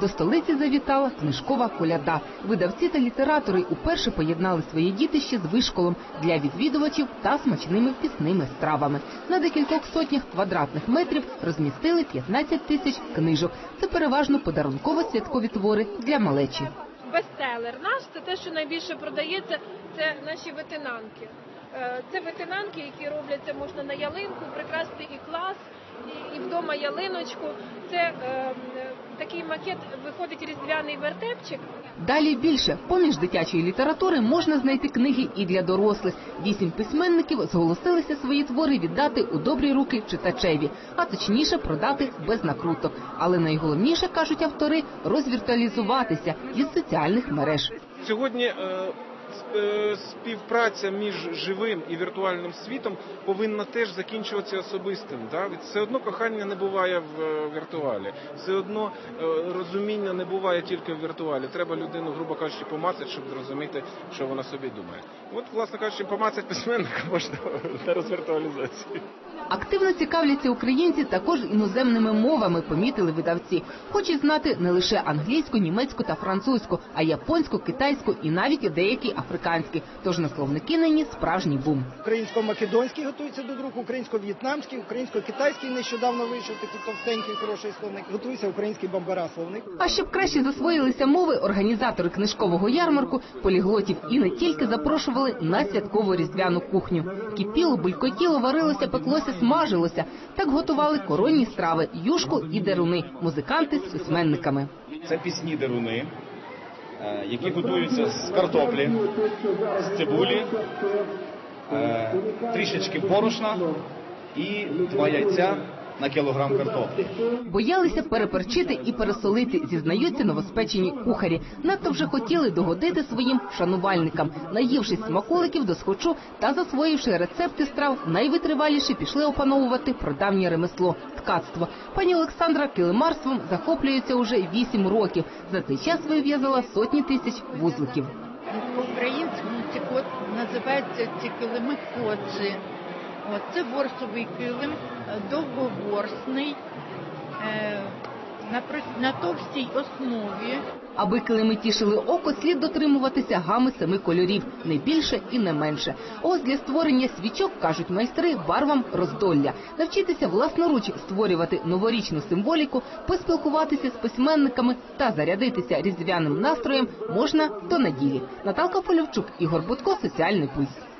До столиці завітала книжкова коляда. Видавці та літератори уперше поєднали своє дітище з вишколом для відвідувачів та смачними пісними стравами. На декількох сотнях квадратних метрів розмістили 15 тисяч книжок. Це переважно подарунково-святкові твори для малечі. бестселер наш це те, що найбільше продається, це наші ветенанки. Е, Це ветенанки, які робляться можна на ялинку, прикрасти і клас, і, вдома ялиночку. Це е, такий макет виходить різдвяний вертепчик. Далі більше поміж дитячої літератури можна знайти книги і для дорослих. Вісім письменників зголосилися свої твори віддати у добрі руки читачеві, а точніше продати без накруток. Але найголовніше кажуть автори розвіртуалізуватися із соціальних мереж. Сьогодні е, співпраця між живим і віртуальним світом повинна теж закінчуватися особистим. Да? Все одно кохання не буває в е, віртуалі, все одно е, розуміння не буває тільки в віртуалі. Треба людину, грубо кажучи, помацати, щоб зрозуміти, що вона собі думає. От, власне кажучи, помацати письменника можна на розвіртуалізації. Активно цікавляться українці також іноземними мовами, помітили видавці. Хочуть знати не лише англійську, німецьку та французьку, а японську, китайську і навіть деякі африканські. Тож на словники нині справжній бум. Українсько-македонський готується до друку, українсько-в'єтнамський, українсько-китайський нещодавно вийшов такий товстенький хороший словник. Готується український бамбара словник. А щоб краще засвоїлися мови, організатори книжкового ярмарку поліглотів і не тільки запрошували на святкову різдвяну кухню. Кипіло, булькотіло, варилося, пеклося, смажилося. Так готували коронні страви, юшку і деруни, музиканти з письменниками. Це пісні деруни, які готуються з картоплі, з цибулі, е, трішечки борошна і два яйця на кілограм картоплі. Боялися переперчити і пересолити, зізнаються новоспечені кухарі. Надто вже хотіли догодити своїм шанувальникам. Наївшись смаколиків до схочу та засвоївши рецепти страв, найвитриваліші пішли опановувати прадавнє ремесло ткацтво. Пані Олександра килимарством захоплюється уже вісім років. За цей час вив'язала сотні тисяч вузликів. По-українському ці кот називаються ці килими коджі. От, це ворсовий килим, е, довговорсний, е, на товстій основі. Аби килими тішили око, слід дотримуватися гами семи кольорів, не більше і не менше. Ось для створення свічок, кажуть майстри, барвам роздолля. Навчитися власноруч створювати новорічну символіку, поспілкуватися з письменниками та зарядитися різдвяним настроєм можна до неділі. Наталка Фольовчук, Ігор Будко, Соціальний пульс.